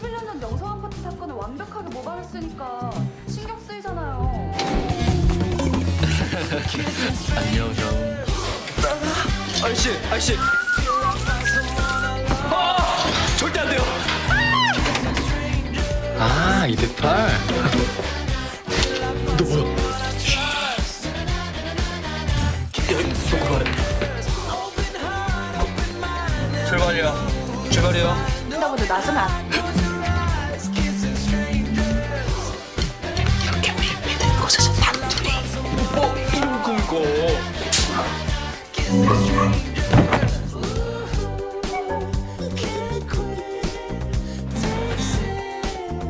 2021년 전 영성 아파트 사건을 완벽하게 모방했으니까 신경 쓰이잖아요. 안녕 형. 아저씨, 아저씨. 아, 절대 안 돼요. 아, 이대팔. 너 뭐야? 출발이야. 출발이요. 나 근데 낮으면 안 돼.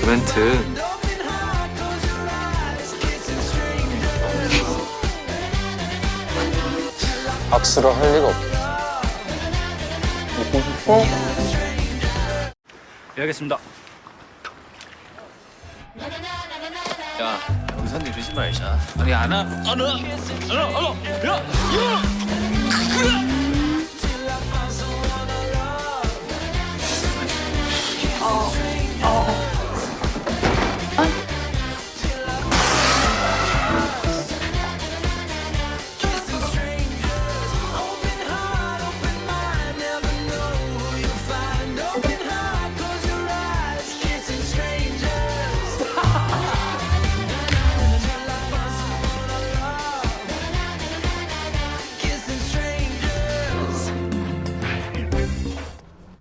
그 멘트. 악수를 할 리가 없어. 먹고 싶어? 예, 알겠습니다. 야, 영상 이러지 말자. 아니, 안 하, 안 하, 안 하, 안 하. 야, 야!